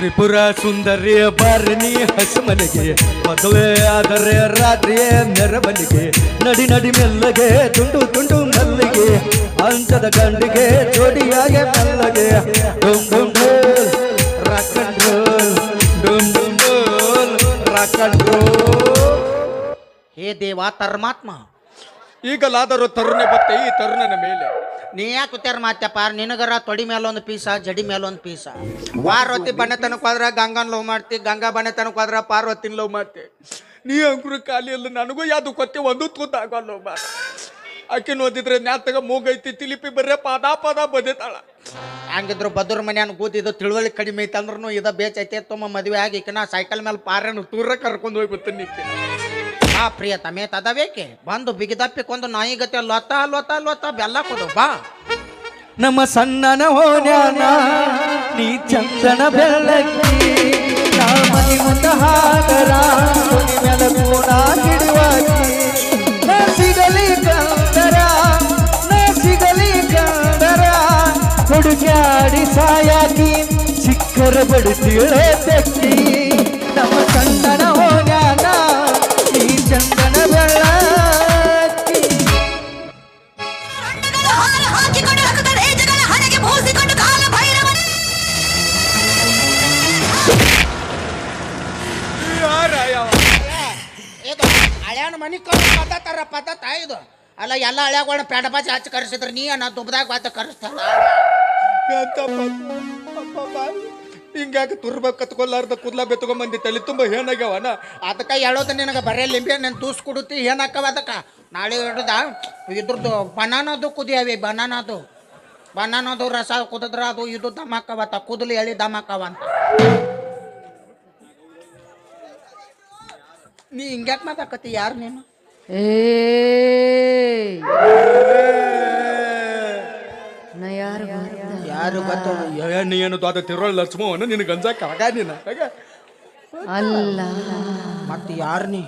ತ್ರಿಪುರ ಸುಂದರಿಯ ಬಾರಣಿ ಹಸುಮನೆಗೆ, ಮದುವೆ ಆದರೆ ರಾತ್ರಿಯೇ ಮೆರವಣಿಗೆ ನಡಿ ನಡಿ ಮೆಲ್ಲಗೆ, ತುಂಡು ತುಂಡು ಮಲ್ಲಿಗೆ, ಅಂಚದ ಗಂಡಿಗೆ, ಜೋಡಿಯಾಗೆ ಮೆಲ್ಲಗೆ ಡುಮ್ ಡುಮ್ ಡೋಲ್ ರಾಕ್ ಅಂಡ್ ರೋಲ್ ಡುಮ್ ಹೇ ದೇವಾ ತರ್ಮಾತ್ಮ ಈಗಲಾದರೂ ತರುಣೆ ಬತ್ತೆ ಈ ತರುಣನ ಮೇಲೆ. ನೀ ಯಾಕೆ ಉತ್ತಾರ ಮಾತ್ಯಪ್ಪ ನಿನಗರ ತೊಡಿ ಮೇಲೊಂದು ಪೀಸ, ಜಡಿ ಮೇಲೊಂದು ಪೀಸ. ಪಾರ್ವತಿ ಬಣ್ಣತನಕ್ಕೆ ಹೋದ್ರ ಗಂಗನ್ ಲವ್ ಮಾಡ್ತಿ, ಗಂಗಾ ಬಣ್ಣತನಕ್ಕೆ ಹೋದ್ರ ಪಾರ್ವತಿನ ಲವ್ ಮಾಡ್ತಿ. ನೀ ಅಂಕುರ ಖಾಲಿಯಲ್ಲ ನನಗೂ ಯಾವ್ದು ಕೊತ್ತೆ ಒಂದು ತೂತಾಗಲ್ಲ ಮಾರ ಆಕಿನ ಓದಿದ್ರೆ ನ್ಯಾತಗ ಮೂಗೈತಿ ತಿಲಿಪಿ ಬರ್ರೆ ಪದ ಪದ ಬದಿತಾಳ. ಹಂಗಿದ್ರು ಬದ್ರ ಮನ್ಯಾನ ಕೂತಿದ್ದು ತಿಳುವಳಿ ಕಡಿಮೆ ಐತೆ ಅಂದ್ರೂ ಇದ ಬೇಚೈತೆ ತುಂಬ ಮದುವೆ ಆಗಿ ಈಕಿನ ಸೈಕಲ್ ಮೇಲೆ ಪಾರನ್ನು ತೂರ ಕರ್ಕೊಂಡು ಹೋಗಿ ಬರ್ತೀನಿ ಬಾ ಪ್ರಿಯ ತಮೇ ತದವೇಕೆ? ಬಂದು ಬಿಗಿದಪ್ಪಿಕೊಂದು ನಾಯಿ ಗತಿ ಲೊತ್ತ ಲೊತ್ತ ಲೊತ್ತ ಬೆಲ್ಲ ಕೊಡು, ಬಾ. ನಮ್ಮ ಸಣ್ಣನ ಹೋನ್ಯಾನ, ನೀ ಚಂದನ ಬೆಲ್ಲಕ್ಕಿ ನಾ ಮನಿ ಮುಂದ ಮುನಿ ಮೇಲೆ ಕೂಡ ಹಿಡುವಾಕಿ ನಾ ಸಿಗಲಿ ಕಂದರ ನಾ ಸಿಗಲಿ ಕಂದರ ಹುಡುಗಾಡಿ ಸಾಯಾಕಿ ಸಿಕ್ಕರ ಬಡಿಸಿಳೆ ತೆಕ್ಕಿ. ನಮ್ಮ ಸಣ್ಣನ ಹಳ್ಯಾನ ಮನಿ ಕಳ್ಳ ಪದ್ಧತರ ಪದ್ಧತ ಇದು. ಅಲ್ಲ ಎಲ್ಲ ಹಳ್ಯಾಗಳನ್ನ ಪ್ಯಾಡ ಬಾಜಿ ಹಚ್ಚಿ ಕರೆಸಿದ್ರೆ. ನೀ ನಾ ದುಬ್ದಾಗ ಬಾತ ಕರೆಸ್ತಾಳ ಹಿಂಗ್ಯಾಕೆ ತುರ್ಬೇಕು ಕತ್ಕೊಲ್ಲಾರ್ದ ಕುದ್ಲಾ ಬೆತ್ಕೊಂಬಂದಿ ತಲೆ ತುಂಬ ಏನಾಗ್ಯವನ ಅದಕ್ಕೆ ಹೇಳೋದು ನಿನಗೆ ಬರೇ ಲಿಂಬೆ ನಾನು ತೂಸ್ ಕೊಡುತ್ತಿ ಏನಾಕವ ಅದಕ್ಕೆ. ನಾಳೆ ಹಿಡ್ದ ಇದ್ರದ್ದು ಬನಾನದು ಕುದಿಯಾವಿ ಬನಾನದು. ಬನಾನದು ರಸ ಕುದಿದ್ರೆ ಅದು ಇದು ದಮಾಕವತ್ತ ಕುದಲು ಎಳಿ ದಮಾಕವ ಅಂತ ನೀ ಹಿಂಗ್ಯಾಕ್ ಮಾತಾಕತಿ ಯಾರು ನೀನು? ಯಾರು ಯಾರು ಗೊತ್ತು ನೀ ಏನು ಅದು ತಿರುಳ ಲಕ್ಷ್ಮವನ ನಿನ್ ಗಂಜಾಕ ಆಗ ನೀನು? ಅಲ್ಲ. ಮತ್ತೆ ಯಾರು ನೀ?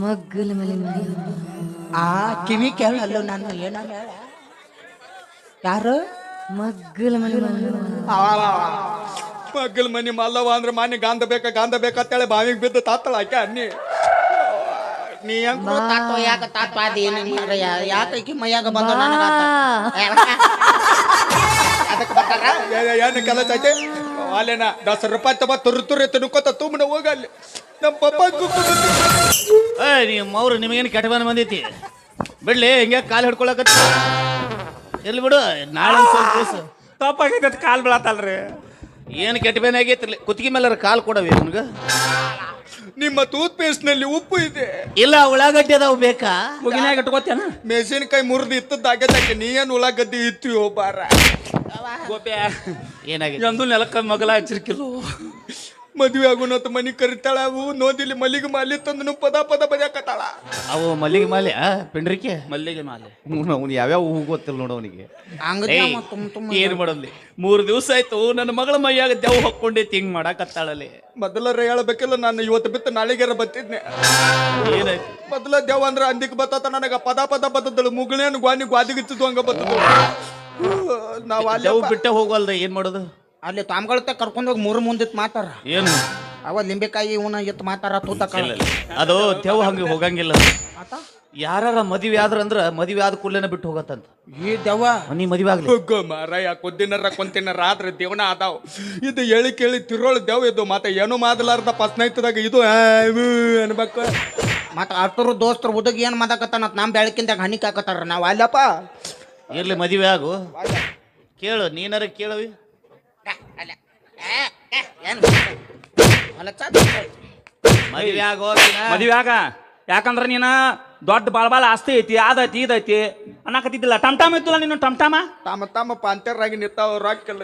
ಮಗ್ಗಲ ಮೇಲೆ ಆ ಕಿವಿ ಕೇಳಲ್ಲ ನಾನು ಏನ ಯಾರು? ಮಗ್ಗಲ ಮನೆ ಮಗ್ಗಲ್ ಮನಿ ಮಲ್ಲವ ಅಂದ್ರೆ ಮಾನಿ ಗಾಂಧ ಬೇಕಾ? ಗಾಂಧ ಬೇಕಂತೇಳಿ ಬಾವಿಗೆ ಬಿದ್ದು ತಾತಳ ಆಕೆ ಅನ್ನಿ. ನೀ ಹೆಂಗ್ ತಾತ ಯಾಕ ತಾತ ಅದಿ ಮಾರಯ್ಯ ಯಾಕ ಈಕಿ ಮೈಯಾಗ ಬಂದ ಅದಕ್ಕೆ ಬರ್ತಾರ ಏನು ಕೆಲಸ ಐತೆ ಅಲ್ಲೇನ ದಸ್ ರೂಪಾಯಿ ತಬ ತುರು ತುರು ತಿನ್ಕೋತ ತುಂಬನ ಹೋಗಲ್ಲಿ ನಮ್ಮ ಪಪ್ಪ ಏ ನಿಮ್ಮ ಅವ್ರು ನಿಮಗೇನು ಕೆಟ್ಟ ಬಂದು ಬಂದೈತಿ? ಬಿಡ್ಲಿ ಹಿಂಗೆ ಕಾಲು ಹಿಡ್ಕೊಳಕತ್ತ. ಎಲ್ಲಿ ಬಿಡು ನಾಳೆ ಒಂದ್ ಸ್ವಲ್ಪ ದಿವ್ಸ. ತಪ್ಪಾಗೈತೆ ಕಾಲ್ ಬೀಳತ್ತಲ್ರಿ. ಏನು ಕೆಟ್ಟ ಬೇನೆ ಆಗೈತಿ ಕುತ್ತಿಗೆ ಮೇಲೆ ಕಾಲು ಕೊಡವಿ ನಿಮ್ಗೆ ನಿಮ್ಮ ಟೂತ್ ಪೇಸ್ಟ್ನಲ್ಲಿ ಉಪ್ಪು ಇದೆ. ಇಲ್ಲ ಉಳ್ಳಾಗಡ್ಡಿ ಅದಾವ ಬೇಕಾ? ಮುಗಿನಾಗ ಇಟ್ಕೋತೇನ ಮೆಣಸಿನಕಾಯಿ ಮುರಿದು ಇತ್ತದಾಗೈತೆ ನೀ ಏನು ಉಳ್ಳಾಗಡ್ಡಿ ಇತ್ತು ಬಾರ. ಗೋಪ್ಯ ಏನಾಗೈತಿ ಎಂದು ನೆಲಕ್ಕ ಮಗಲ ಹಚ್ಚಿರ್ಕಿಲ್ಲ ಮದುವೆ ಆಗುನತ್ ಮನಿ ಕರಿತಾಳ ಅವು ನೋದಿಲಿ ಮಲ್ಲಿಗೆ ಮಾಲಿ ತಂದನು ಪದ ಪದ ಬಜಾಕತ್ತಾಳ ಅವು ಮಲ್ಲಿಗೆ ಮಾಲೆ ಆ ಪಿಂಡ್ರಿಕೆ? ಮಲ್ಲಿಗೆ ಮಾಲೆ. ಅವ್ನು ಯಾವ್ಯಾವ ಹೂ ಗೊತ್ತಿಲ್ಲ ನೋಡು ಅವನಿಗೆ. ಏನ್ ಮಾಡೋದ್ಲಿ? ಮೂರು ದಿವಸ ಆಯ್ತು ನನ್ನ ಮಗಳ ಮೈಯಾಗ ದೆವ್ ಹೊಕ್ಕೊಂಡೈತಿ ಹಿಂಗ್ ಮೊದಲ ಮೊದಲರ ಹೇಳ್ಬೇಕಿಲ್ಲ ನಾನು ಇವತ್ತು ಬಿತ್ತು ನಾಳೆಗೆರ ಬತ್ತಿದ್ನೆ ಏನಾಯ್ತು? ಮೊದಲ ದೇವ ಅಂದ್ರ ಅಂದಿಕ್ ಬತ್ತ ನನಗ ಪದ ಪದ ಬದ್ದಳು ಮುಗಳೇನು ಗ್ವಾನಿ ಗ್ವಾದಿಗಿತ್ತು ಹಂಗ ಬತ್ತದ ನಾವು ಅಲ್ಲಿ ಬಿಟ್ಟೆ ಹೋಗಲ್ದ ಏನ್ ಮಾಡೋದು? ಅಲ್ಲಿ ತಾಮ್ಗಳತ್ತ ಕರ್ಕೊಂಡು ಹೋಗಿ ಮೂರು ಮುಂದಿತ್ ಮಾತಾರ. ಏನು? ಅವ ಲಿಂಬೆಕಾಯಿ ಇವನ ಎತ್ ಮಾತಾರ ತೂತ ಇಲ್ಲ, ಇಲ್ಲ. ಅದು ದೇವ್ ಹಂಗೆ ಹೋಗಂಗಿಲ್ಲ. ಯಾರ ಮದುವೆ ಆದ್ರ ಅಂದ್ರ ಮದುವೆ ಆದ ಕೂಡಲೇನ ಬಿಟ್ಟು ಹೋಗತ್ತಂತ ಈ ದೆವ್ವ. ನೀ ಮದುವೆ ಆಗ್ಲಿ. ಹೋಗೋ ಮಾರಾಯ ಕೊದ್ದಿನರ ಕೊಂತಿನರ ಆದ್ರೆ ದೇವನ ಅದಾವ್ ಇದು ಹೇಳಿ ಕೇಳಿ ತಿರೋಳು ದೇವ್ ಇದು. ಮತ್ತೆ ಏನು ಮಾದಲಾರ್ದ ಪಸ್ನೈತದಾಗ ಇದು ಆ, ಇವು ಅನ್ಬೇಕು. ಮತ್ತ ಅಷ್ಟರು ದೋಸ್ತರು ಹುಡುಗ ಏನ್ ಮಾತಾಕತ್ತಾನ ನಮ್ಮ ಬೆಳಕಿಂದಾಗ ಹನಿ ಹಾಕತ್ತಾರ. ನಾವು ಅಲ್ಲಪ್ಪ. ಇರ್ಲಿ ಮದುವೆ ಆಗು. ಕೇಳು ನೀನಾರ ಕೇಳವಿ. ಅಲ್ಲ. ಏನು ಮದುವೆ ಆಗೋ ಮದುವೆ ಆಗ? ಯಾಕಂದ್ರ ನೀನ ದೊಡ್ಡ ಬಾಳ ಬಾಳ ಆಸ್ತಿ ಐತಿ ಅದೈತಿ ಇದೈತಿ ಅನ್ನಕತ್ತಿದ್ದಿಲ್ಲ. ಟಮ್ ಟಮ್ ಇತ್ತಲ್ಲ ನೀನು ಟಮ್ ಟಮ ತಮ್ಮ ತಮ್ಮ ಪಾಂತರಾಗಿ ನಿಂತಾವ ರಾಕೆಲ್ಲ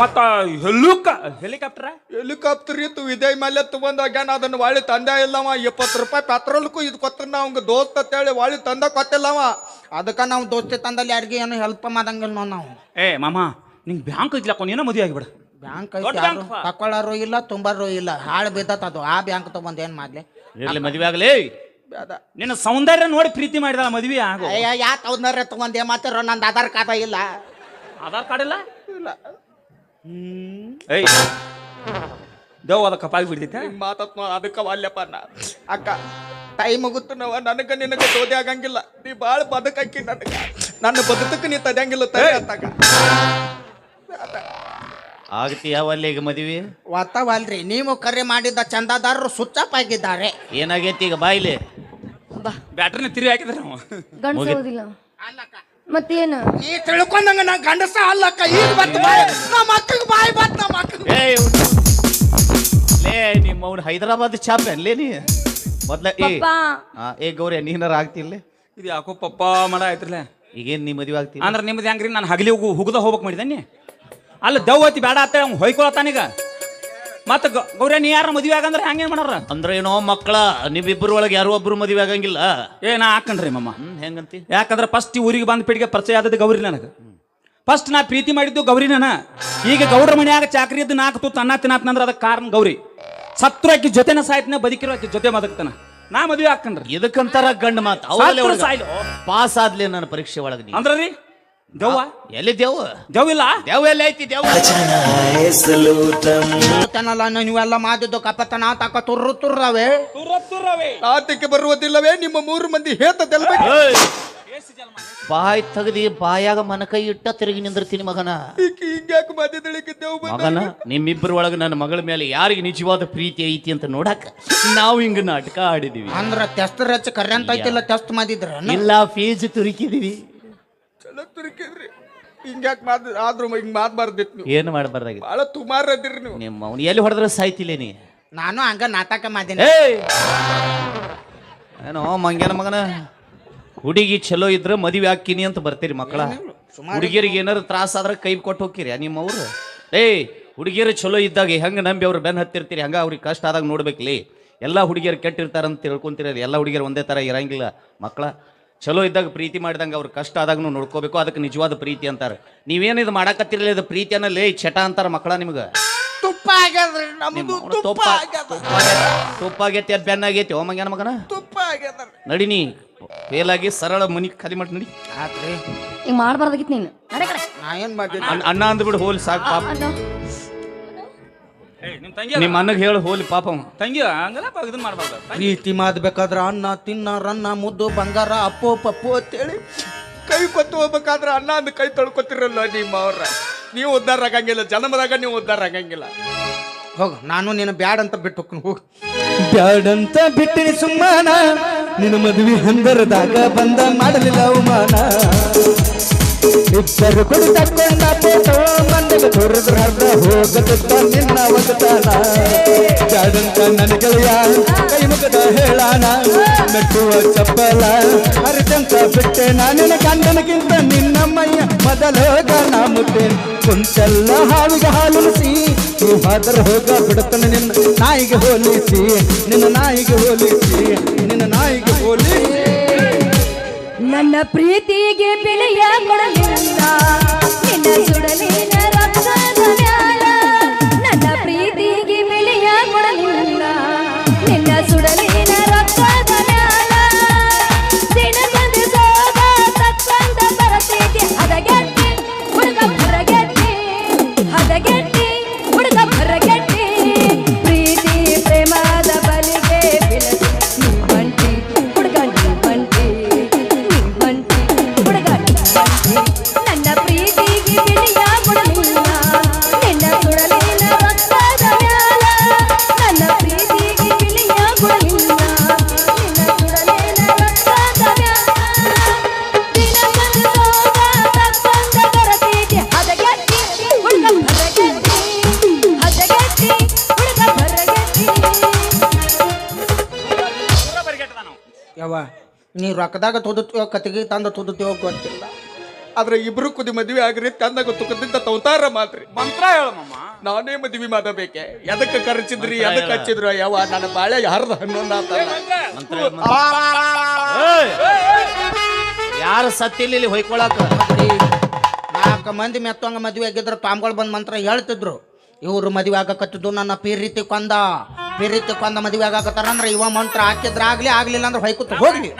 ಮತ್ತ ಹೆಲುಕ ಹೆಲಿಕಾಪ್ಟರ್? ಹೆಲಿಕಾಪ್ಟರ್ ಇತ್ತು ವಿಜಯ್ ಮಲ್ಯ ತಗೊಂಡ್ ಹೋಗ್ಯಾನ ಅದನ್ನ ವಾಳಿ ತಂದೆ ಇಲ್ಲವ. ಇಪ್ಪತ್ತು ರೂಪಾಯಿ ಪೆಟ್ರೋಲ್ಕು ಇದು ಕೊತ್ತನ ಅವಂಗ ದೋಸ್ತ ಅಂತೇಳಿ ವಾಳಿ ತಂದ ಕೊತ್ತಿಲ್ಲವ ಅದಕ್ಕ ನಾವು ದೋಸ್ತಿ ತಂದಲ್ಲಿ ಯಾರಿಗೆ ಏನು ಹೆಲ್ಪ್ ಮಾಡಂಗಿಲ್ಲ ನಾವು. ಏ ಮಾಮ ನಿಂಗೆ ಬ್ಯಾಂಕ್ ಇದ್ಲಕ್ಕೊಂಡು ಏನೋ ಮದುವೆ ಆಗಿಬಿಡ. ಬ್ಯಾಂಕ್ ದೊಡ್ಡ ಐತಿ ಯಾರು? ಬ್ಯಾಂಕ್. ಪಾ. ತಕೊಳ್ಳಾರು ಇಲ್ಲ ತುಂಬಾರು ಇಲ್ಲ. ಹಾಳು ಬಿದ್ದತ್ ಅದು. ಆ ಬ್ಯಾಂಕ್ ತಗೊಂಡ್ ಏನ್ ಮಾಡ್ಲಿ? ಇರ್ಲಿ ಮದುವೆ ಆಗಲಿ. ನಿನ್ನ ಸೌಂದರ್ಯ ನೋಡಿ ಪ್ರೀತಿ ಮಾಡಿದ ಮದುವೆ ಆಗು. ಅಯ್ಯ ಯಾ ತಗೊಂಡ್ರೆ ತಗೊಂಡೇ ಮಾತಾರೋ ನಂದು ಆಧಾರ್ ಕಾರ್ಡ್ ಇಲ್ಲ. ಆಧಾರ್ ಕಾರ್ಡ್ ಇಲ್ಲ? ಇಲ್ಲ. ಏಯ್. ದೇವ್ ಅದ ಕಪ್ಪಾಗಿ ಬಿಡ್ತೈತೆ? ಮಾತಾತ್ಮ ಮಾತತ್ ಅದಕ್ಕ ವಾಲ್ಯಪ್ಪ ನಾ. ಅಕ್ಕ ಟೈಮ್ ಮುಗುತ್ತು ನಾವ ನನಗ ನಿನಗ ತೋದೆ ಆಗಂಗಿಲ್ಲ. ನೀ ಬಾಳ ಬದುಕಕ್ಕಿ ನನಗ. ನನ್ನ ಬದುಕಕ್ಕೆ ನೀ ತಡೆಯಂಗಿಲ್ಲ ತಡೆ ಅತ್ತಾಗ. ಆಗ್ತೀಯಾವಲ್ಲ ಈಗ ಮದುವೆ? ವಾತಾವಲ್ರಿ ನೀವು ಕರೆ ಮಾಡಿದ್ದ ಚಂದಾದಾರರು ಸುಚ್ಚಪ್ ಆಗಿದ್ದಾರೆ ಏನಾಗೈತಿ ಈಗ ಬಾಯ್ಲಿ? ಬಾ. ಬ್ಯಾಟ್ರಿನ ತಿರಿ ಹಾಕಿದ್ರೆ ಗಂಡಸೋದಿಲ್ಲ ಮತ್ತೇನು? ನೀ ತಿಳ್ಕೊಂಡಂಗ ನಾ ಗಂಡಸ ಅಲ್ಲಕ್ಕ. ಈಗ ಬತ್ ಬಾಯ್ ನಮ್ಮ ಅಕ್ಕಗೆ ಬಾಯ್ ಬತ್ ನಮ್ಮ ಅಕ್ಕಗೆ ಏಯ್ ಲೇ ನಿಮ್ಮ ಅವ್ನು ಹೈದರಾಬಾದ್ ಚಾಪ್ ಲೇ ನೀ. ಮೊದ್ಲ ಏ. ಪಪ್ಪಾ. ಆ, ಏ ಗೌರಿ ನೀನಾರ ಆಗ್ತಿಲ್ಲ ಇದು ಯಾಕೋ ಪಪ್ಪ ಮಾಡ ಆಯ್ತ್ರಲ್ಲ ಈಗೇನ್ ನೀ ಮದುವೆ ಆಗ್ತಿ ಅಂದ್ರೆ ನಿಮ್ದು ಹೆಂಗ್ರಿ? ನಾನು ಹಗಲಿ ಹೋಗು ಹುಗ್ದ ಹೋಗ್ಬೇಕು ಮಾಡಿದಾನೆ ಅಲ್ಲ ದೆವ್ವತಿ ಬೇಡ ಅತ್ತ ಅವ್ನು ಹೊಯ್ಕೊಳತಾನೀಗ ಮತ್ತೆ ಗೌರಿ ನೀ ಯಾರ ಮದುವೆ ಆಗಂದ್ರೆ ಹಂಗೆ ಮಾಡ್ರ? ಅಂದ್ರೆ ಏನೋ ಮಕ್ಕಳ ನಿಮ್ಮಿಬ್ಬರ ಒಳಗೆ ಯಾರೋ ಒಬ್ರು ಮದುವೆ ಆಗಂಗಿಲ್ಲ. ಏ ನಾ ಹಾಕಣ್ರಿ ಮಮ್ಮ ಹೆಂಗಂತಿ? ಯಾಕಂದ್ರೆ ಫಸ್ಟ್ ಈ ಊರಿಗೆ ಬಂದ ಪೀಡಿಗೆ ಪರಿಚಯ ಆದದ್ದು ಗೌರಿ ನನಗೆ. ಫಸ್ಟ್ ನಾ ಪ್ರೀತಿ ಮಾಡಿದ್ದು ಗೌರಿ ನನ್ನ ಈಗ ಗೌಡ್ರ ಮನ್ಯಾಗ ಚಾಕ್ರಿ ಇದ್ದು ನಾಲ್ಕು ತುತ್ತು ಅನ್ನ ತಿನ್ನತ್ತಂದ್ರೆ ಅದಕ್ಕೆ ಕಾರಣ ಗೌರಿ. ಸತ್ರು ಆಕಿ ಜೊತೆನ ಸಾಯ್ತನ ಬದುಕಿರೋ ಆಕಿ ಜೊತೆ ಬದುಕ್ತಾನ ನಾ ಮದುವೆ ಹಾಕಣ್ರಿ ಇದಕ್ಕಂತಾರ ಗಂಡ ಮಾತು. ಪಾಸ್ ಆದ್ಲಿ ನನ್ನ ಪರೀಕ್ಷೆ ಒಳಗೆ ಅಂದ್ರ ರೀ ದೆವ್ವ? ಎಲ್ಲಿ ದೇವ್ ದೆವ್ವ? ಇಲ್ಲ ದೇವ್ ಎಲ್ಲಿ ಐತಿ ದೇವ್ ತನಲ್ಲ ನೀವೆಲ್ಲ ಮಾಡಿದ್ದು ಕಪತನ ತಾಕ ತುರ್ರು ತುರ್ರವೆ. ಆತಕ್ಕೆ ಬರುವುದಿಲ್ಲವೇ? ನಿಮ್ಮ ಮೂರು ಮಂದಿ ಹೇತ ಏಯ್! ಬಾಯ್ ತೆಗ್ದಿ ಬಾಯಾಗ ಮನ ಕೈ ಇಟ್ಟ ತಿರುಗಿ ನಿಂದಿರ್ತೀನಿ ಮಗನ. ಹಿಂಗ್ಯಾಕೆ ಮಾತಿದ್ದಳಿಕಿದ್ದೆವು ಮಗನ ನಿಮ್ಮಿಬ್ಬರ ಒಳಗೆ ನನ್ನ ಮಗಳ ಮೇಲೆ ಯಾರಿಗೆ ನಿಜವಾದ ಪ್ರೀತಿ ಐತಿ ಅಂತ ನೋಡಾಕ ನಾವು ಹಿಂಗ ನಾಟಕ ಆಡಿದೀವಿ. ಅಂದ್ರ ತೆಸ್ತ್ ರಚ ಕರೆ ಐತಿಲ್ಲ ಟೆಸ್ಟ್ ಮಾಡಿದ್ರ ಇಲ್ಲ ಫೀಸ್ ತುರುಕಿದೀವಿ. ತುರುಕಿದ್ರಿ ಹಿಂಗ್ಯಾಕೆ ಮಾತ್ ಆದ್ರೂ ಹಿಂಗ್ ಮಾತ್ಬಾರ್ದಿತ್ತು ನೀವು. ಏನು ಮಾಡಬಾರ್ದಾಗಿತ್ತು ಭಾಳ ತುಮಾರ್ ಅದಿರಿ ನೀವು. ನಿಮ್ಮ ಅವ್ನು ಎಲ್ಲಿ ಹೊಡೆದ್ರೆ ಸಾಯ್ತಿಲ್ಲ ನೀ? ನಾನು ಹಂಗ ನಾಟಕ ಮಾಡಿನಿ ಏಯ್! ಏನೋ ಮಂಗ್ಯಾನ ಮಗನ? ಹುಡುಗಿ ಚಲೋ ಇದ್ರೆ ಮದುವೆ ಹಾಕಿನಿ ಅಂತ ಬರ್ತೀರಿ ಮಕ್ಕಳ. ಹುಡುಗಿಯರಿಗೆ ಏನಾರು ತ್ರಾಸ ಆದ್ರೆ ಕೈ ಕೊಟ್ಟು ಹೋಗ್ತೀರಿ ನಿಮ್ಮ ಅವ್ರು? ಏಯ್! ಹುಡುಗಿಯರು ಚಲೋ ಇದ್ದಾಗ ಹೆಂಗೆ ನಂಬಿ ಅವ್ರು ಬೆನ್ ಹತ್ತಿರ್ತೀರಿ? ಹಂಗ ಅವ್ರಿಗೆ ಕಷ್ಟ ಆದಾಗ ನೋಡ್ಬೇಕ್ಲಿ. ಎಲ್ಲ ಹುಡುಗಿಯರು ಕೆಟ್ಟಿರ್ತಾರಂತ ತಿಳ್ಕೊಂತೀರಿ ಎಲ್ಲ ಹುಡುಗಿಯರು ಒಂದೇ ಥರ ಇರಂಗಿಲ್ಲ ಮಕ್ಕಳ. ಚಲೋ ಇದ್ದಾಗ ಪ್ರೀತಿ ಮಾಡಿದಂಗೆ ಅವ್ರ ಕಷ್ಟ ಆದಾಗೂ ನೋಡ್ಕೋಬೇಕು. ಅದಕ್ಕೆ ನಿಜವಾದ ಪ್ರೀತಿ ಅಂತಾರೆ. ನೀವೇನು ಇದು ಮಾಡಕತ್ತಿರಲಿಲ್ಲ ಇದು ಪ್ರೀತಿ ಅನ್ನ ಏಯ್ ಚಟ ಅಂತಾರ ಮಕ್ಕಳ ನಿಮ್ಗೆ? ತುಪ್ಪ ಆಗ್ಯದ್ರಿ ನಮ್ದು ತುಪ್ಪ ಆಗ್ಯದ ತುಪ್ಪ ಆಗೈತೆ, ಆಗೈತಿ ಅದು ಬೆನ್ನ ಆಗೈತಿ ಮಗನ? ತುಪ್ಪ ಆಗ್ಯದ ನಡಿನಿ ಫೇಲಾಗಿ ಸರಳ ಮನಿ ಖಾಲಿ ಮಾಡಿ ನಡಿ. ಆತ್ರಿ. ಹಿಂಗ್ ಮಾಡ್ಬಾರ್ದಾಗಿತ್ತು ನೀನು. ನಡೆ ಕಡೆ. ನಾ ಏನ್ ಅಣ್ಣ- ಅಂದ್ಬಿಡು ಹೋಲಿ ಸಾಕು ಪಾಪ. ನಿಮ್ ತಂಗಿ ನಿಮ್ಮ ಅಣ್ಣಗೆ ಹೇಳಿ ಹೋಲಿ ಪಾಪ ಅವ. ತಂಗಿ ಹಂಗಲ್ಲ ಇದನ್ನ ಮಾಡ್ಬಾರ್ದು. ಪ್ರೀತಿ ಮಾಡ್ಬೇಕಾದ್ರ ಅನ್ನ ತಿನ್ನ ರನ್ನ ಮುದ್ದು ಬಂಗಾರ ಅಪ್ಪು ಪಪ್ಪು ಅಂತೇಳಿ ಕೈ ಕೊತ್ತು ಹೋಗ್ಬೇಕಾದ್ರೆ ಅಣ್ಣ ಅಂದ್ ಕೈ ತೊಳ್ಕೊತಿರಲ್ಲ ನಿಮ್ಮ ಅವ್ರ. ನೀವು ಉದ್ಧಾರ ಆಗಂಗಿಲ್ಲ ಜನ್ಮದಾಗ ನೀವು ಉದ್ಧಾರ ಆಗಂಗಿಲ್ಲ. ಹೋಗ ನಾನು ನೀನು ಬ್ಯಾಡ್ ಅಂತ ಬಿಟ್ಟು ಹೋಗ್. ಬ್ಯಾಡ್ ಬ್ಯಾಡಂತ ಬಿಟ್ಟಿನಿ ಸುಮ್ಮನ ನಿನ್ನ ಮದುವೆ ಹಂದರದಾಗ ಬಂದ ಮಾಡಲಿಲ್ಲ ಅವಮಾನ. ಇಬ್ಬರು ಕೊಡು ತಕ್ಕೊಂಡ ಫೋಟೋ ಮಂದಗ ತೋರಿದ್ರ ಹರ್ದ ಹೋಗತ್ತ ನಿನ್ನ ಒಗತಾನ. ಜಾಡಂತ ನನ್ನ ಗೆಳೆಯ, ಕೈ ಮುಗದ ಹೇಳಾನ, ಮೆಟ್ಟುವ ಚಪ್ಪಲ ಹರಿದಂತ ಬಿಟ್ಟೆ ನಾನಿನ ಗಂಡನಗಿಂತ ನಿನ್ನ ಮೈಯ ಮೊದಲೋಗ ನಾ ಮುಟ್ಟೆ ಕುಂತೆಲ್ಲ ಹಾವಿಗೆ ಹಾಲುಣಿಸಿ ಈ ಹಾದರ ಹೋಗ ಬಿಡುತ್ತಾನೆ ನಿನ್ನ ನಾಯಿಗೆ ಹೋಲಿಸಿ, ನಿನ್ನ ನಾಯಿಗೆ ಹೋಲಿಸಿ ನನ್ನ ಪ್ರೀತಿಗೆ ಬೆಲೆಯ ಕೊಡಲಿಲ್ಲ. ನಿನ್ನ ಸುಡಲಿನ ನೀ ರೊಕ್ಕದಾಗ ತುದುತ್ತೀವೋ ಕತ್ತಿಗೆ ತಂದ ತುದುತ್ತೀವೋ ಗೊತ್ತಿಲ್ಲ. ಆದ್ರೆ ಇಬ್ರು ಕುದಿ ಮದ್ವೆ ಆಗ್ರಿ ತಂದಾಗ ತುಕದಿಂದ ತೌತಾರ ಮಾತ್ರಿ. ಮಂತ್ರ ಹೇಳಮ್ಮ ನಾನೇ ಮದ್ವಿ ಮಾಡಬೇಕೆ? ಎದಕ್ಕೆ ಕರ್ಚಿದ್ರಿ ಎದಕ್ಕೆ ಹಚ್ಚಿದ್ರು? ಯಾವ ನನ್ನ ಬಾಳೆ ಹರಿದ ಹನ್ನೊಂದು ಆತಲ್ಲ. ಮಂತ್ರ. ಹೇಳು, ಮಂತ್ರ. ಯಾರು ಸತ್ತಿಲ್ಲ ಇಲ್ಲಿ ಹೊಯ್ಕೊಳಕ? ನಾಲ್ಕು ಮಂದಿ ಮೆತ್ತಂಗ ಮದುವೆ ಆಗಿದ್ರು ಪಾಮ್ಗಳು ಬಂದ್ ಮಂತ್ರ ಹೇಳ್ತಿದ್ರು. ಇವ್ರು ಮದುವೆ ಆಗಕತ್ತಿದ್ದು ನನ್ನ ಪೀರಿತಿ ಕೊಂದ ಪೀರಿತಿ ಕೊಂದ ಮದುವೆ ಆಗಕತ್ತಾರ ಅಂದ್ರೆ ಇವ ಮಂತ್ರ ಹಾಕಿದ್ರ ಆಗ್ಲಿ ಆಗ್ಲಿಲ್ಲ ಅಂದ್ರೆ ಹೊಯ್ಕುತ್ತ ಹೋಗ್ಲಿ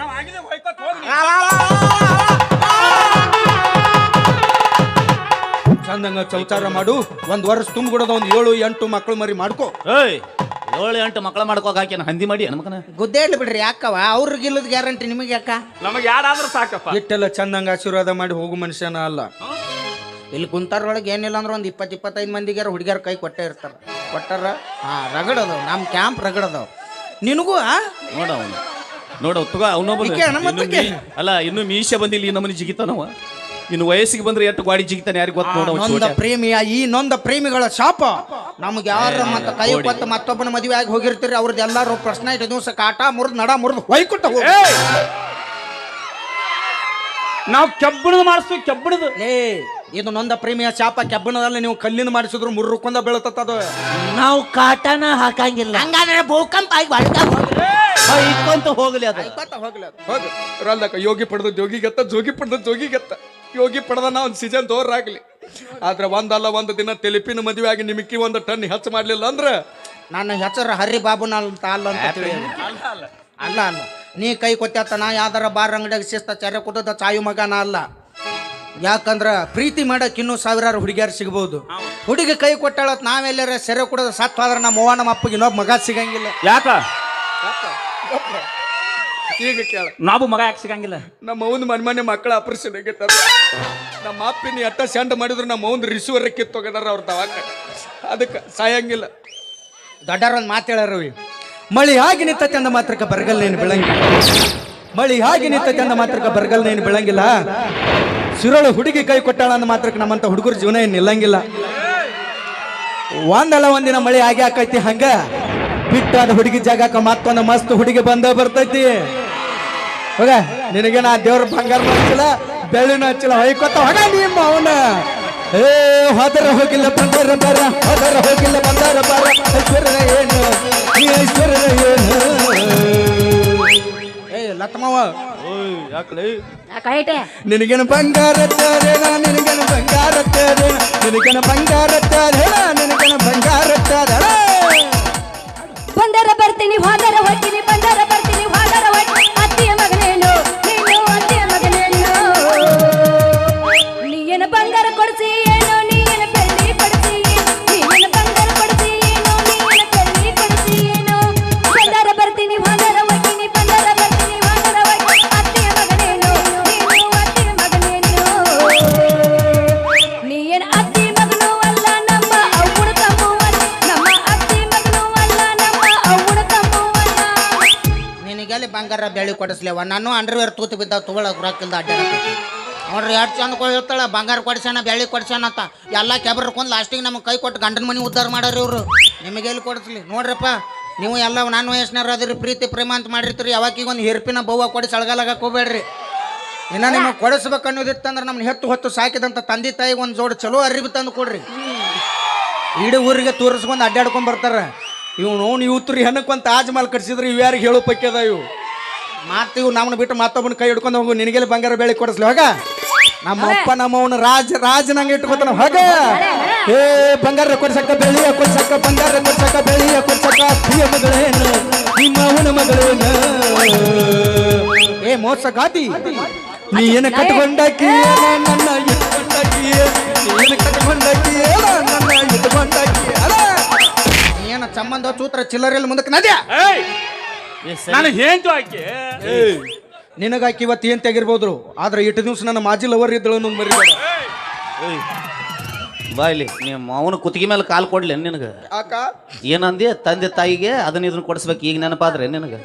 ಚಂದಂಗ ಚೌಚಾರ ಮಾಡು ಒಂದ್ ವರ್ಷ ತುಂಬಿಡೋದ ಒಂದ್ ಏಳು ಎಂಟು ಮಕ್ಕಳು ಮರಿ ಮಾಡ್ಕೋ ಏಯ್ ಏಳು ಎಂಟು ಮಕ್ಕಳು ಮಾಡ್ಕೋಕ್ ಹಾಕಿ ಹಂದಿ ಮಾಡಿ ನಮಕನ ಗುದ್ದೇಳಿ ಬಿಡ್ರಿ ಯಾಕವ ಅವ್ರಿಗಿಲ್ಲದ ಗ್ಯಾರಂಟಿ ನಿಮಗೆ ಯಾಕ ನಮಗೆ ಯಾರಾದ್ರೂ ಸಾಕಪ್ಪ ಇಟ್ಟೆಲ್ಲ ಚಂದಂಗ ಆಶೀರ್ವಾದ ಮಾಡಿ ಹೋಗು ಮನುಷ್ಯನ ಅಲ್ಲ ಇಲ್ಲಿ ಕುಂತಾರೊಳಗೆ ಏನಿಲ್ಲ ಅಂದ್ರೆ ಒಂದು ಇಪ್ಪತ್ತು ಇಪ್ಪತ್ತೈದು ಮಂದಿಗೆ ಹುಡುಗಿಯರು ಕೈ ಕೊಟ್ಟೆ ಇರ್ತಾರೆ. ಕೊಟ್ಟಾರ ಹಾ ರಗಡದವ್. ನಮ್ಮ ಕ್ಯಾಂಪ್ ರಗಡದವ್. ನಿನಗೂ ಆ? ನೋಡ ಅವನು. ನೋಡ ತಗೋ ಅವನೊಬ್ಬ ಈಕೆ ಅಣ್ಣ ಮತ್ತೆ ಅಲ್ಲ ಇನ್ನು ಮೀಶ ಬಂದಿಲ್ಲ ಈ ನಮ್ಮನೆ ಜಿಗಿತಾನವ. ಇನ್ನು ವಯಸ್ಸಿಗೆ ಬಂದ್ರೆ ಎಷ್ಟು ಗಾಡಿ ಜಿಗಿತಾನೆ ಯಾರಿಗೆ ಗೊತ್ತು ನೋಡ ನೊಂದ ಪ್ರೇಮಿಯ ಈ ನೊಂದ ಪ್ರೇಮಿಗಳ ಶಾಪ. ನಮ್ಗೆ ಯಾರ ಮತ್ತೆ ಕೈ ಕೊಟ್ಟು ಮತ್ತೊಬ್ಬನ ಮದುವೆ ಆಗಿ ಹೋಗಿರ್ತೀರಿ ಅವ್ರದ್ದು ಎಲ್ಲಾರು ಪ್ರಶ್ನೆ ಇಟ್ಟು ದಿವಸ ಕಾಟ ಮುರಿದು ನಡ ಮುರಿದು ಹೊಯ್ಕೊಟ್ಟ ಹೋಗ್. ನಾವು ಕೆಬ್ಬಣದ ಮಾಡಿಸ್ತೀವಿ ಕೆಬ್ಬಣದ ಲೇ ಇದು ನೊಂದ ಪ್ರೇಮಿಯ ಶಾಪ ಕೆಬ್ಬಣದಲ್ಲಿ ನೀವು ಕಲ್ಲಿಂದ ಮಾಡಿಸಿದ್ರು ಮುರ್ರುಕೊಂದ ಅದು. ನಾವು ಕಾಟನ ಹಾಕಂಗಿಲ್ಲ. ಹಂಗಾದ್ರೆ ಭೂಕಂಪ ಆಗಿ ಇಟ್ಕೊಂತ ಹೋಗ್ಲಿ. ಅದು. ಹೋಗ್ಲಿ ಅದು. ಹೋಗ ರಲ್ದಕ್ಕ ಯೋಗಿ ಪಡೆದ ಜೋಗಿಗೆತ್ತ ಜೋಗಿ ಪಡೆದ ಜೋಗಿಗೆತ್ತ ಯೋಗಿ ಪಡೆದ ನಾ ಒಂದು ಸೀಸನ್ ತೋರಾಗ್ಲಿ ಆದ್ರೆ ಒಂದಲ್ಲ ಒಂದು ದಿನ ತೆಲಿಪಿನ ಮದುವೆ ಆಗಿ ನಿಮಿಕ್ಕಿ ಒಂದು ಟನ್ ಹೆಚ್ಚು ಮಾಡ್ಲಿಲ್ಲ ಅಂದ್ರೆ? ನನ್ನ ಹೆಸರು ಹರಿ ಬಾಬುನ ಅಂತ ಅಲ್ಲ ಅಂತ ತಿಳಿ ಅಲ್ಲ ಅಲ್ಲ. ನೀ ಕೈ ಕೊತ್ತಾತ ನಾ ಯಾವ್ದಾರ ಬಾರ್ ಅಂಗಡಿಯಾಗ ಶಿಸ್ತ ಚರೆ ಕೊಟ್ಟದ ಚಾಯು ಮಗನ ಅಲ್ಲ. ಯಾಕಂದ್ರ ಪ್ರೀತಿ ಮಾಡಕ್ ಇನ್ನೂ ಸಾವಿರಾರು ಹುಡುಗಿಯರು ಸಿಗ್ಬೋದು. ಹುಡುಗಿ ಕೈ ಕೊಟ್ಟಾಳತ್ ನಾವೆಲ್ಲರ ಸೆರೆ ಕುಡದ ಸತ್ವಾದ್ರ ನಮ್ಮ ಅವ್ವ ನಮ್ಮ ಅಪ್ಪಗೆ ಇನ್ನೊಬ್ಬ ಮಗ ಸಿಗಂಗಿಲ್ಲ. ಯಾಕ? ಈಗ ಕೇಳ. ನಾವು ಮಗ ಯಾಕೆ ಸಿಗಂಗಿಲ್ಲ? ನಮ್ಮ ಅವನ ಮನೆ ಮನೆ ಮಕ್ಕಳ ಆಪರೇಷನ್ ಆಗಿತ್ತಾರ ನಮ್ಮ ಅಪ್ಪಿನ ಎಟ್ಟ ಸೆಂಡ್ ಮಾಡಿದ್ರು ನಮ್ಮ ಅವನ್ ರಿಸೀವರ್ ಕಿತ್ತೋಗದಾರ ಅವ್ರ ತವಾಕ ಅದಕ್ಕೆ ಸಾಯಂಗಿಲ್ಲ. ದೊಡ್ಡರ ಒಂದು ಮಾತು ಹೇಳ್ಯಾರ ರವಿ ಮಳಿ ಹಾಗೆ ನಿಂತ ಚಂದ ಮಾತ್ರಕ್ಕೆ ಏನು ಬೆಳಂಗಿಲ್ಲ. ಮಳಿ ಹಾಗೆ ನಿಂತ ಚಂದ ಮಾತ್ರಕ್ಕೆ ಏನು ಬೆಳಂಗಿಲ್ಲ. ಸಿರಳು ಹುಡುಗಿ ಕೈ ಕೊಟ್ಟಾಳ ಅಂದ ಮಾತ್ರಕ್ಕೆ ನಮ್ಮಂತ ಹುಡುಗರ ಜೀವನ ಏನು ನಿಲ್ಲಂಗಿಲ್ಲ. ಒಂದಲ್ಲ ಒಂದಿನ ಮಳೆ ಆಗಿ ಹಾಕೈತಿ ಹಂಗ ಬಿಟ್ಟಾದ ಹುಡುಗಿ ಜಾಗಕ್ಕ ಮತ್ತೊಂದು ಮಸ್ತ್ ಹುಡುಗಿ ಬಂದ ಬರ್ತೈತಿ. ಹೋಗ ನಿನಗೆ ನಾ ದೇವ್ರ ಬಂಗಾರ ಹಚ್ಚಿಲ್ಲ, ಬೆಳ್ಳಿನ ಹಚ್ಚಿಲ್ಲ, ಹೊಯ್ಕೊತ ಹೊಗ ನಿಮ್ಮ ಅವನ. ಏ, ಹೋದರ ಹೋಗಿಲ್ಲ ಬಂಗಾರ ಬರ, ಹೋದರ ಹೋಗಿಲ್ಲ ಬಂದರ ಬರ ಐಶ್ವರ್ಯ ಏನು ಐಶ್ವರ್ಯ ಏನು. ಏ ಲತ್ಮವ ಕೈಟೆ ನಿನಗೇನು ಬಂಗಾರ ತರೇನ ನಿನಗೇನು ಬಂಗಾರ ತರೇನ ನಿನಗೇನು ಬಂಗಾರ ತರೇನ ನಿನಗೇನು ಬಂಗಾರ ತರೇನ ಬಂದರ ಬರ್ತೀನಿ ಹೋದರ ಹೋಗ್ತೀನಿ ಬಂದರ ಬಂಗಾರ ಬೆಳಿ ಕೊಡಿಸ್ಲೇವ? ನಾನು ಅಂಡರ್ವೇರ್ ತೂತು ಬಿದ್ದ ತಗೊಳಕ್ ರೊಕ್ಕಿಲ್ದ ಅಡ್ಡ ನೋಡ್ರಿ ಎರಡು ಚಂದ ಕೊಡ್ತಾಳ ಬಂಗಾರ ಕೊಡ್ಸ್ಯಾನ, ಬೆಳ್ಳಿ ಕೊಡ್ಸ್ಯಾನ ಅಂತ. ಎಲ್ಲ ಕೆಬರ್ಕೊಂಡ್ ಲಾಸ್ಟಿಗೆ ನಮಗೆ ಕೈ ಕೊಟ್ಟು ಗಂಡನ ಮನೆ ಉದ್ಧಾರ ಮಾಡಾರಿ ಇವರು. ನಿಮಗೆ ಎಲ್ಲಿ ಕೊಡಿಸ್ಲಿ? ನೋಡ್ರಪ್ಪ, ನೀವು ಎಲ್ಲ ನಾನು ವಯಸ್ಸಿನವ್ರು ಅದ್ರಿ, ಪ್ರೀತಿ ಪ್ರೇಮ ಅಂತ ಮಾಡಿರ್ತೀರಿ. ಯಾವಾಗ ಒಂದು ಹೆರ್ಪಿನ ಬವ್ವ ಕೊಡಿಸಿ ಅಳಗಾಲಾಗಕ್ಕೆ ಹೋಗ್ಬೇಡ್ರಿ. ಇನ್ನ ನಿಮಗೆ ಕೊಡಿಸ್ಬೇಕು ಅನ್ನೋದಿತ್ತಂದ್ರೆ ನಮ್ಮನ್ನ ಹೆತ್ತು ಹೊತ್ತು ಸಾಕಿದಂತ ತಂದೆ ತಾಯಿಗೆ ಒಂದು ಜೋಡ್ ಚಲೋ ಅರಿವಿ ತಂದು ಕೊಡ್ರಿ. ಇಡೀ ಊರಿಗೆ ತೋರಿಸ್ಕೊಂಡು ಅಡ್ಡಾಡ್ಕೊಂಡ್ ಬರ್ತಾರ. ಇವ್ ನೋನ್ ಹೆಣ್ಣಕ್ಕೆ ಹೆಣ್ಣಕ್ಕೊಂದು ತಾಜ್ ಮಹಲ್ ಕಟ್ಸಿದ್ರೆ ಇವ್ಯಾರಿಗೆ ಹೇಳೋ ಪಕ್ಕದ ಇವು. ಇವು ನಮ್ಮನ್ನ ಬಿಟ್ಟು ಮತ್ತೊಬ್ಬನ ಕೈ ಹಿಡ್ಕೊಂಡು ಹೋಗು ನಿನಗೆಲ್ಲ ಬಂಗಾರ ಬೆಳೆ ಕೊಡಿಸ್ಲಿ ಹೋಗ. ನಮ್ಮ ಅಪ್ಪ ನಮ್ಮವನ ರಾಜ ರಾಜ ರಾಜನಂಗೆ ಇಟ್ಕೊತಾನ ಹೋಗ. ಏ ಬಂಗಾರ ಕೊಡ್ಸಕ್ಕ ಬೆಳಿ ಕೊಡ್ಸಕ್ಕ ಬಂಗಾರ ಕೊಡ್ಸಕ್ಕ ಬೆಳಿ ಕೊಡ್ಸಕ್ಕ ಪ್ರಿಯ ಮಗಳೇನು ನಿಮ್ಮ ಅವನ ಮಗಳೇನು? ಏ ಮೋಸ ಗಾತಿ. ನೀ ಏನು ಕಟ್ಕೊಂಡಾಕಿ ನನ್ನ ಇಟ್ಕೊಂಡಾಕಿ ನೀ ಏನು ಕಟ್ಕೊಂಡಾಕಿ ನನ್ನ ಇಟ್ಕೊಂಡಾಕಿ ಏನು ಸಂಬಂಧ ಸೂತ್ರ ಚಿಲ್ಲರೆಲ್ಲ ಮುಂದಕ್ಕೆ ನದ್ಯ ನಾನು ಹೇಳ್ತು ಆಕೆ. ನಿನಗಾಕಿ ಇವತ್ತು ಏನ್ ತೆಗಿರ್ಬೋದ್ರು? ಆದ್ರೆ ಇಟ್ಟು ದಿವಸ ನನ್ನ ಮಾಜಿ ಲವರ್ ಇದ್ದಳು ಅನ್ನೋದು ಮರಿಬೇಡ. ಬಾ ಇಲ್ಲಿ ನಿಮ್ಮ ಅವನ ಕುತ್ತಿಗೆ ಮೇಲೆ ಕಾಲು ಕೊಡ್ಲಿ ನಿನಗೆ. ಆಕ ಏನಂದಿ? ತಂದೆ ತಾಯಿಗೆ ಅದನ್ನ ಇದನ್ನ ಕೊಡಿಸ್ಬೇಕು ಈಗ ನೆನಪಾದ್ರೆ ನಿನಗೆ.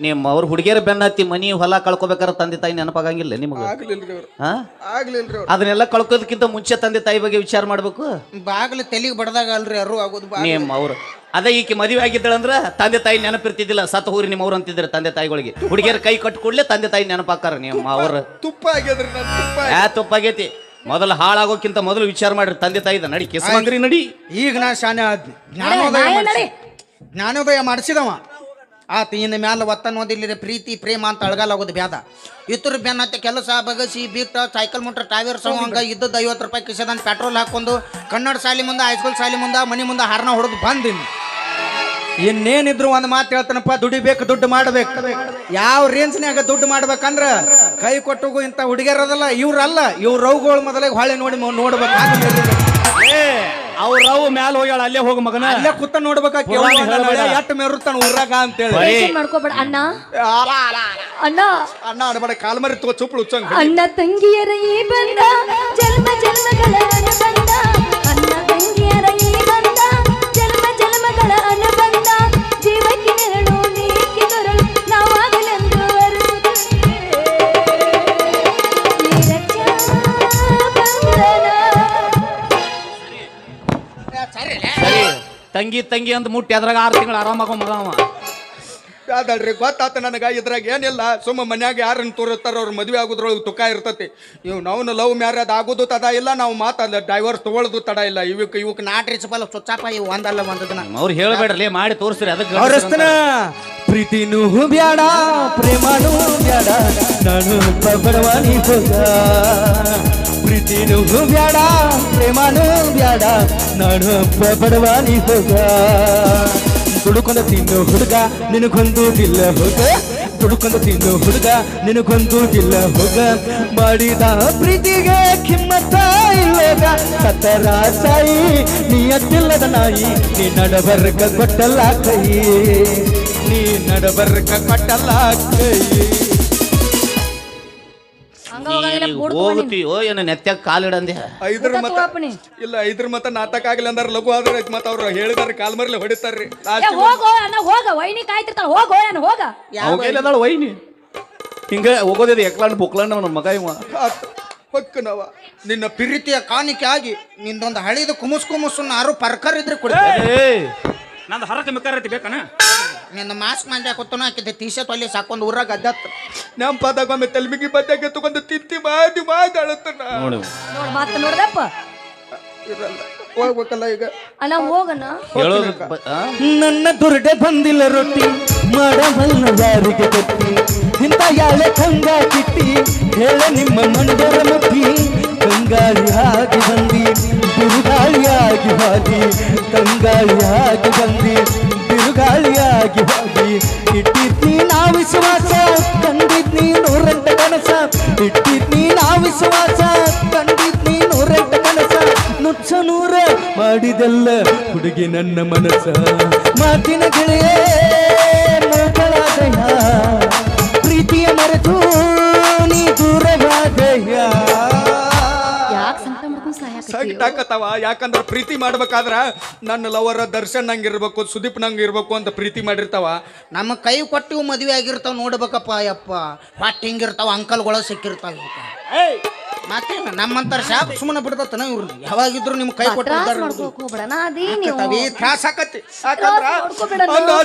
ನಿಮ್ಮ ಅವ್ರ ಹುಡುಗಿಯರ ಬೆನ್ನ ಹತ್ತಿ ಮನಿ ಹೊಲ ಕಳ್ಕೊಬೇಕಾದ್ರೆ ತಂದೆ ತಾಯಿ ನೆನಪಾಗಂಗಿಲ್ಲ ನಿಮಗೆ. ಆಗ್ಲಿಲ್ರಿ ಅವ್ರು. ಹಾ? ಆಗ್ಲಿಲ್ರಿ ಅವ್ರು. ಅದನ್ನೆಲ್ಲ ಕಳ್ಕೋದಕ್ಕಿಂತ ಮುಂಚೆ ತಂದೆ ತಾಯಿ ಬಗ್ಗೆ ವಿಚಾರ ಮಾಡ್ಬೇಕು? ಬಾಗಿಲು ತೆಲಿಗೆ ಬಡದಾಗ ಅಲ್ರಿ ಅರು ಆಗೋದು ಬಾ ನಿಮ್ಮ ಅವ್ರು ಅದೇ ಈಕೆ ಮದುವೆ ಆಗಿದ್ದಳಂದ್ರ ತಂದೆ ತಾಯಿ ನೆನಪಿರ್ತಿದ್ದಿಲ್ಲ. ಸತ್ತ ಹೂರಿ ನಿಮ್ಮ ಅವ್ರು ಅಂತಿದ್ರೆ ತಂದೆ ತಾಯಿಗಳಿಗೆ. ಹುಡುಗಿಯರ ಕೈ ಕಟ್ ಕೂಡಲೇ ತಂದೆ ತಾಯಿ ನೆನಪಾಕಾರ ನಿಮ್ಮ ಅವ್ರ. ತುಪ್ಪ ಆಗ್ಯದ್ರ ನನ್ನ ತುಪ್ಪ. ಯಾ ತಪ್ಪಾಗೈತಿ. ಮೊದಲು ಹಾಳಾಗೋಕ್ಕಿಂತ ಮೊದಲು ವಿಚಾರ ಮಾಡ್ರಿ ತಂದೆ ತಾಯಿದ ನಡಿ. ಕಿಸ್ಮಂಗ್ರಿ ನಡಿ. ಈಗ ನಾ ಶಾನೆ ಆದ್ನಿ. ಜ್ಞಾನೋದಯ ಮಾಡ್ಸಿ-. ಜ್ಞಾನೋದಯ ಮಾಡಿಸಿದವ. ಆತ ಇನ್ನು ಮ್ಯಾಲೆ ಒತ್ತನ ಓದಿಲ್ಲಿದೆ ಪ್ರೀತಿ, ಪ್ರೇಮ ಅಂತ ಅಳಗಾಲಾಗೋದು ಬ್ಯಾದ. ಇತರ ಬೆನ್ನತ್ತೆ ಕೆಲಸ ಬಗಸಿ ಬಿಟ್ಟ ಸೈಕಲ್ ಮೋಟ್ರ್ ಟೈರ್ ಹಂಗ ಇದ್ದದ್ದು ಐವತ್ತು ರೂಪಾಯಿ ಕಿಸದಂತ ಪೆಟ್ರೋಲ್ ಹಾಕೊಂಡು ಕನ್ನಡ ಶಾಲೆ ಮುಂದೆ ಹೈಸ್ಕೂಲ್ ಶಾಲೆ ಮುಂದೆ, ಮನೆ ಮುಂದೆ ಹಾರನ ಹೊಡೆದು ಬಂದಿನಿ ಇನ್ನೇನಿದ್ರು ಒಂದು ಮಾತು ಹೇಳ್ತಾನಪ್ಪ, ದುಡಿಬೇಕು, ದುಡ್ಡು ಮಾಡ್ಬೇಕು. ಯಾವ ರೇಂಜ್ನ್ಯಾಗ ದುಡ್ಡು ಮಾಡ್ಬೇಕಂದ್ರ ಕೈ ಕೊಟ್ಟು ಇಂಥ ಹುಡುಗಿಯರದಲ್ಲ ಇವ್ರಲ್ಲ, ಇವ್ರ ರೌಗಳು ಮೊದಲಿಗೆ ಹೊಳೆ ನೋಡಿ ನೋಡ್ಬೇಕು ಅವ್ರ ಅವು ಮ್ಯಾಲ ಹೋಗ್ಯಾಳ ಅಲ್ಲೇ ಹೋಗ ಮಗನ. ಅಲ್ಲೇ ಕುತ್ತ ನೋಡ್ಬೇಕ ಪುರಾಣ ಹೇಳ್ಬೇಡ. ಎಟ್ಟು ಮೆರುತ್ತಾನ ಊರಾಗ ಅಂತೇಳಿ. ಟೆನ್ಷನ್ ಮಾಡ್ಕೋಬೇಡ. ಅಣ್ಣ. ಅಣ್ಣ. ಅಣ್ಣ ಆಡಬೇಡ ಕಾಲ್ ಮರಿ ತಗೋ ಚುಪ್ಪಳು ಉಚ್ಚಂಗ ಅಣ್ಣ ತಂಗಿಯರ ಈ ಬಂದ ಜನ್ಮ ಜನ್ಮಗಳ ಅನುಬಂಧ ತಂಗಿ ತಂಗಿ ಅಂತ ಮುಟ್ಟಿ ಅದ್ರಾಗ ಆರು ತಿಂಗಳು ಆರಾಮಾಗೋ ಮಗ ಅವ. ಅದಲ್ರಿ ಗೊತ್ತಾತ ನನಗ ಇದ್ರಾಗ ಏನಿಲ್ಲ ಸುಮ್ಮ ಮನ್ಯಾಗ ಯಾರನ್ನ ತೋರಿಸ್ತಾರ ಅವ್ರ ಮದ್ವೆ ಆಗೋದ್ರೊಳಗೆ ತುಕ ಇರ್ತತಿ. ಇವ್ ನಾವು ಲವ್ ಮ್ಯಾರೇಜ್ ಆಗೋದು ತಡ ಇಲ್ಲ ನಾವು ಮಾತಲ್ಲ ಡೈವರ್ಸ್ ತಗೊಳ್ಳೋದು ತಡ ಇಲ್ಲ. ಇವಕ್ಕೆ ಇವಕ್ಕೆ ಇವಕ್ ನಾಟ್ರಿ ಬಲ್ಲ ಸುಚ್ಚಾಪ ಇವು ಒಂದಲ್ಲ ಒಂದು ದಿನ. ಅವ್ರು ಮಾಡಿ ತೋರಿಸ್ರಿ ಅದಕ್ಕೆ ಅವರಸ್ತನ ಪ್ರೀತಿನೂ ಬ್ಯಾಡ ಪ್ರೇಮನೂ ಬ್ಯಾಡ. ನಾನು ಬಡವಾನಿ ಹೋಗ. ಪ್ರೀತಿನೂ ಬ್ಯಾಡ, ಪ್ರೇಮನೂ ಬ್ಯಾಡ, ನಾನು ಬಡವಾನಿ ಹೋಗ. ದುಡುಕೊಂಡ ತಿನ್ನು ಹುಡುಗ, ನಿನಗೊಂದು ಬಿಲ್ಲ ಹೋಗ. ದುಡುಕೊಂಡ ತಿನ್ನು ಹುಡುಗ, ನಿನಗೊಂದು ಬಿಲ್ಲ ಹೋಗ. ಮಾಡಿದ ಪ್ರೀತಿಗೆ ಕಿಮ್ಮತ್ತ ಇಲ್ಲದ ಸತ್ತರ ಸಾಯಿ, ನಿಯತ್ತಿಲ್ಲದ ನಾಯಿ, ನೀ ನಡಬರ್ಕ ಕೊಟ್ಟಲ್ಲ ಕೈ. ನೀ ನಡಬರ್ಕ ಕೊಟ್ಟಲ್ಲ ಕೈ. ಹೋಗ್ತೀಯೋ ಏನು ನೆತ್ತಾಗ ಕಾಲಿಡಂದೆ ಐದ್ರ ಮತ. ಇಲ್ಲ ಐದ್ರ ಮತ ನಾಟಕ ಆಗ್ಲಿ ಅಂದ್ರೆ ಲಘು ಆದ್ರೆ ಮತ್ತ ಅವ್ರು ಹೇಳಿದಾರ ಕಾಲ್ ಮರ್ಲಿ ಹೊಡಿತಾರ್ರಿ. ಏ ಲಾಸ್ಟ್ ಹೋಗೋ ಅಣ್ಣ ಹೋಗ ವೈನಿ ಕಾಯ್ತಿರ್ತಾಳ ಹೋಗೋ ಅಣ್ಣ ಹೋಗ. ಅದಾಳ ವೈನಿ? ಹಿಂಗ ಹೋಗೋದಿದೆ ಎಕ್ಲಾಂಡ್ ಬುಕ್ಲಾಂಡ್ ನಮ್ಮ ಮಗ ಇವ. ಹೊಕ್ಕನವ ನಿನ್ನ ಪ್ರೀತಿಯ ಕಾಣಿಕೆ ಆಗಿ ನಿಂದೊಂದು ಹಳಿದು ಕುಮುಸ್ ಕುಮುಸ್ ಆರು ಪರ್ಕರ್ ಇದ್ರೆ ಕೊಡಿ ಏಯ್ ನಂದು ಹರಕ ಮಿಕ್ಕರತಿ ಬೇಕನ? ನಿನ್ನ ಮಾಸ್ಕ್ ಮಂಡ್ಯ ಕೊತ್ತನ ಹಾಕಿದ್ದೆ ಟಿ ಶರ್ಟ್ ಅಲ್ಲಿ ಸಾಕೊಂಡ್ ಊರಾಗ ಅದ್ದತ್ ನಮ್ಮ ಪದಗೊಮ್ಮೆ ತಲ್ಮಿಗಿ ಬದ್ದಾಗೆ ತಗೊಂಡು ತಿಂತಿ ಮಾದಿ ಮಾತಾಡುತ್ತನ ನೋಡು. ನೋಡ್ ಮಾತ ನೋಡ್ದಪ್ಪ. ಇರಲ್ಲ ಹೋಗ್ಬೇಕಲ್ಲ ಈಗ. ಅಣ್ಣ ಹೋಗಣ. ಹೇಳೋದು ಬ- ಆ? ನನ್ನ ದುರ್ಡೆ ಬಂದಿಲ್ಲ ರೊಟ್ಟಿ ಮಾಡಬಲ್ಲ ಯಾರಿಗೆ ಕೊಟ್ಟಿ? ಇಂತ ಯಾಳೆ ಕಂಗ ಕಿಟ್ಟಿ ಹೇಳ ನಿಮ್ಮ ಮಂಡರ ಮುಟ್ಟಿ ಕಂಗಾಳಿಯಾಗಿ ಬಂದಿ ಬಿರುಗಾಳಿಯಾಗಿ ಹಾದಿ ಕಂಗಾಳಿಯಾಗಿ ಬಂದಿ ಬಿರುಗಾಳಿಯಾಗಿ ಹಾದಿ. ಇಟ್ಟಿದ್ನಿ ನಾ ವಿಶ್ವಾಸ ಕಂಡಿದ್ನಿ ನೂರೆಂಟ ಕನಸ. ಇಟ್ಟಿದ್ನಿ ನಾ ವಿಶ್ವಾಸ ಕಂಡಿದ್ನಿ ನೂರೆಂಟ ಕನಸ. ನುಚ್ಚ ನೂರ ಮಾಡಿದೆಲ್ಲ ಹುಡುಗಿ ನನ್ನ ಮನಸ ಮಾತಿನ ಗೆಳೆಯ ಮಗಳಾದಯ್ಯ ಪ್ರೀತಿಯ ಮರೆತು ಸೈಟಾಕತ್ತವ ಯಾಕಂದ್ರ ಪ್ರೀತಿ ಮಾಡ್ಬೇಕಾದ್ರ ನನ್ನ ಲವರ ದರ್ಶನ್ ನಂಗೆ ಇರ್ಬೇಕು ಸುದೀಪ್ ನಂಗೆ ಇರ್ಬೇಕು ಅಂತ ಪ್ರೀತಿ ಮಾಡಿರ್ತಾವ. ನಮ್ಮ ಕೈ ಕೊಟ್ಟು ಮದುವೆ ಆಗಿರ್ತಾವ ನೋಡ್ಬೇಕಪ್ಪ ಯಪ್ಪ ಹೊಟ್ಟೆ ಹಿಂಗಿರ್ತಾವ ಅಂಕಲ್ಗಳ ಸಿಕ್ಕಿರ್ತಾವ ನಮ್ಮಂತರ ಶಾಪ್ ಸುಮ್ಮನೆ ಬಿಡ್ತತನ ಇವ್ರು. ಯಾವಾಗಿದ್ರು ನಿಮ್ ಕೈ ಕೊಟ್ಟು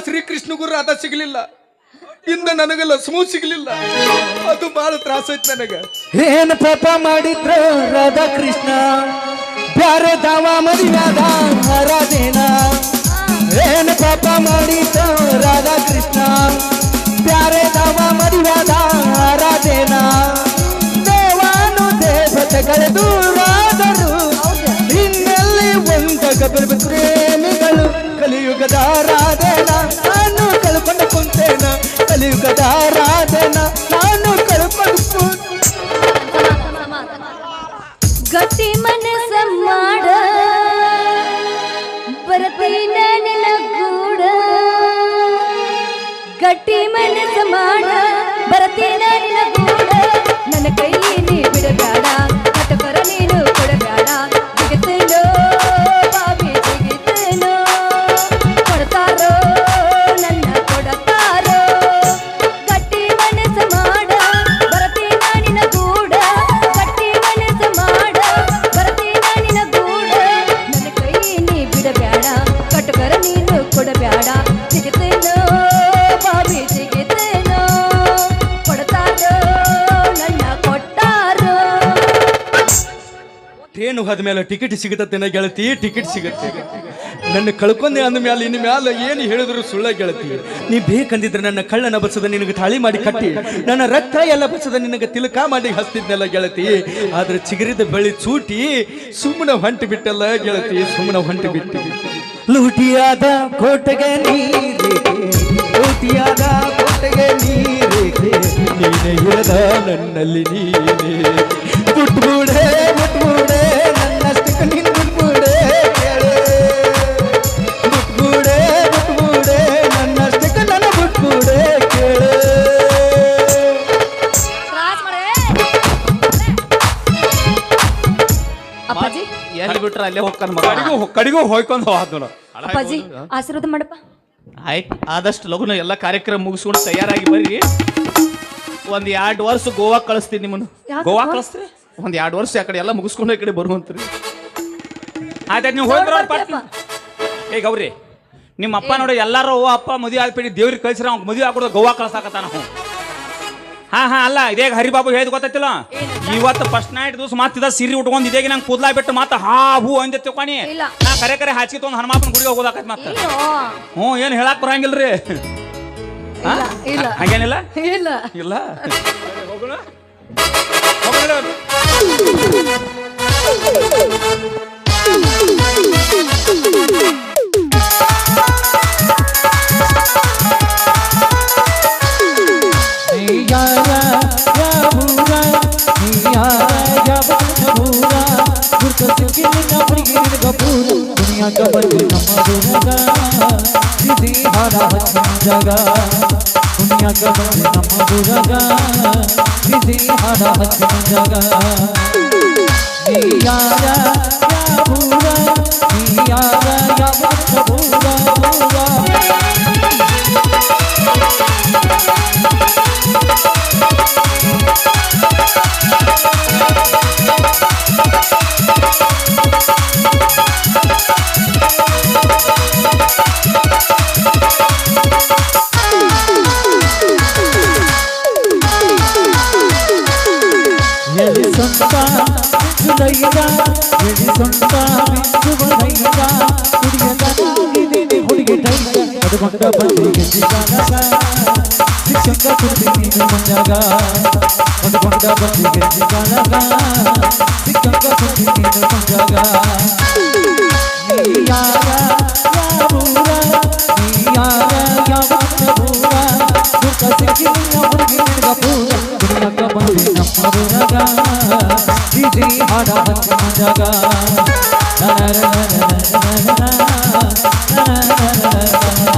ಶ್ರೀಕೃಷ್ಣ ಗುರು ಅದ ಸಿಗ್ಲಿಲ್ಲ. ಇಂದ ನನಗೆ ಲಕ್ಷ್ಮೂ ಸಿಗ್ಲಿಲ್ಲ. ಅದು ಬಹಳ ತ್ರಾಸ ಐತ್ ನನಗ. ಏನ್ ಪಾಪ ಮಾಡಿದ್ರ? ರಾಧಾ ಕೃಷ್ಣ ಬ್ಯಾರೆ ದಾವ ಮದುವ್ಯಾದ ಹರದೇನ. ಏನ್ ಪಾಪ ಮಾಡಿದ್ರ? ರಾಧಾ ಕೃಷ್ಣ ಬ್ಯಾರೆ ದಾವ ಮದುವ್ಯಾದ ಹರದೇನ. ದೇವಾನು ದೇವತೆಗಳ ಟ್ರೇನು ಹೋದ ಮೇಲೆ ಟಿಕೆಟ್ ಸಿಗತ್ತೇನ ಗೆಳತಿ ಟಿಕೆಟ್ ಸಿಗತ್ತೆ. ನನ್ನ ಕಳ್ಕೊಂಡೆ ಅಂದ ಮ್ಯಾಲ, ಇನ್ನು ಮ್ಯಾಲ ಏನು ಹೇಳಿದ್ರು ಸುಳ್ಳ ಗೆಳತಿ. ನೀ ಬೇಕಂದಿದ್ರೆ ನನ್ನ ಕಳ್ಳನ ಬಸದ ನಿನಗೆ ತಾಳಿ ಮಾಡಿ ಕಟ್ಟಿ. ನನ್ನ ರಕ್ತ ಎಲ್ಲ ಬಸದ ನಿನಗೆ ತಿಲಕ ಮಾಡಿ ಹಸ್ತಿದ್ನೆಲ್ಲ ಗೆಳತಿ. ಆದ್ರೆ ಚಿಗರಿದ ಬೆಳಿ ಚೂಟಿ ಸುಮ್ಮನೆ ಹೊಂಟು ಬಿಟ್ಟಲ್ಲ ಗೆಳತಿ, ಸುಮ್ಮನೆ ಹೊಂಟು ಬಿಟ್ಟಿ. ಲೂಟಿಯಾದ ಕೋಟೆಗೆ ಲೂಟಿಯಾದ ಕೋಟೆಗೆ ನೀರಿಗೆ, ನೀನೆ ನನ್ನಲ್ಲಿ ನೀನೆ. ಮುಟ್ಬೂಡೆ ಬಿಟ್ಬಿಡೆ ಅಲ್ಲೇ ಹೋಗ್ತಾನ ಮಗ. ಕಡಿಗೂ ಕಡಿಗೂ ಹೋಯ್ಕೊಂಡು ಹೋದ್ ನೋಡು. ಅಪ್ಪಾಜಿ ಆಶೀರ್ವಾದ ಮಾಡಪ್ಪ. ಆಯ್ತು ಆದಷ್ಟು ಲಗುನ ಎಲ್ಲ ಕಾರ್ಯಕ್ರಮ ಮುಗಿಸ್ಕೊಂಡು ತಯಾರಾಗಿ ಬರ್ರಿ. ಒಂದ್ ಎರಡು ವರ್ಷ ಗೋವಾ ಕಳಿಸ್ತೀನಿ ನಿಮ್ಮನ್ನು? ಗೋವಾ ಕಳಿಸ್ತೀರಿ? ಒಂದ್ ಎರಡು ವರ್ಷ ಆ ಕಡೆ ಎಲ್ಲ ಮುಗಿಸ್ಕೊಂಡು ಈ ಕಡೆ ಬರುವಂತ್ರಿ. ಆಯ್ತಾಯ್ತು ನೀವು ಹೋಗಿ ಬರೋರು ಏ ಗೌರಿ ನಿಮ್ಮ ಅಪ್ಪ ನೋಡಿ ಎಲ್ಲಾರು ಅವ್ವ ಅಪ್ಪ ಮದುವೆ ಆದ್ಬಿಟ್ಟು ದೇವ್ರಿಗೆ ಕಳ್ಸಿರ ಅವ್ನ್ ಮದುವೆ ಆಗ್ಬಿಡೋದು ಗೋವಾ ಕಳ್ಸಾಕತ್ತಾನ ನಾವು ಹಾ ಹಾ ಅಲ್ಲ ಇದೇ ಹರಿಬಾಬು ಹೇಳಿದ್ ಗೊತ್ತಿಲ್ಲ ಇವತ್ತು ಫಸ್ಟ್ ನೈಟ್ ದಿವಸ ಮತ್ತಿದ ಸೀರೆ ಉಟ್ಕೊಂಡ್ ಇದೇಗ ನಂಗೆ ಕೂದ್ಲಾ ಬಿಟ್ಟು ಮತ್ತೆ ಹಾ ಹೂ ಅಂದೆ ತಿಳ್ಕೊಣಿ. ನಾ ಕರೆ ಕರೆ ಹಾಚಿ ಒಂದು ಹನುಮಾಪನ ಗುಡಿಗೆ ಹೋಗೋದಾಕತ್ ಮತ್ತೆ. ಹ್ಞೂ ಏನು ಹೇಳಕ್ ಬರಂಗಿಲ್ರಿ? ಹಾಗೇನಿಲ್ಲ? ಇಲ್ಲ. ಇಲ್ಲ? ಹೋಗೋಣ? दुनिया जब भूरा गुरत सुकिन नफरी गिर गपूर दुनिया कबर नमर रगा सिद्धि हरा जगा, दुनिया कबर नमर रगा सिद्धि हरा जगा। यारा या भूरा यारा या भूरा సొంతా మించుదైదా ఎడి సొంతా మించువదైదా కుడియదాగిది కుడియదైదా क्या बात भूरा दुर्गा से किन्ना मुर्गी का पूरा दुनिया का बंदी ना मरूंगा जीजी हाड़ा बन जागा ना ना ना ना ना ना ना ना